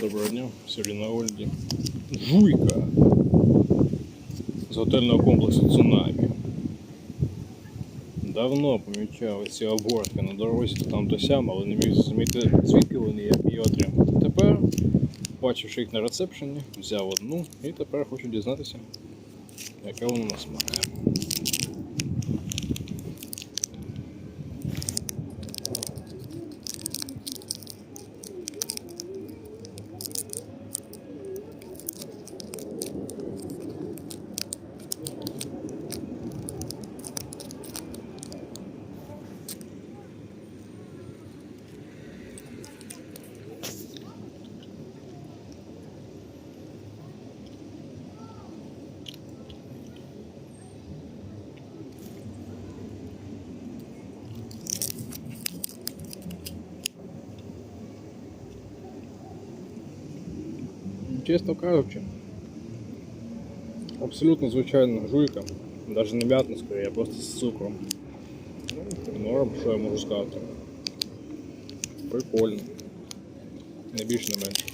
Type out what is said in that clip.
Доброго дня, сьогодні на Ольді. Жуйка з готельного комплексу Цунамі. Давно помічав ці обгортки на дорозі там то сям, але не міг зрозуміти, звідки вони як її отримати. Тепер, бачивши їх на рецепшені, взяв одну і тепер хочу дізнатися, яка вона на. Чесно кажучи, абсолютно звичайна жуйка, навіть не м'ятна скоріше, а просто з цукром. Ну, Норм, що я можу сказати. Прикольно. Не більше, не менше.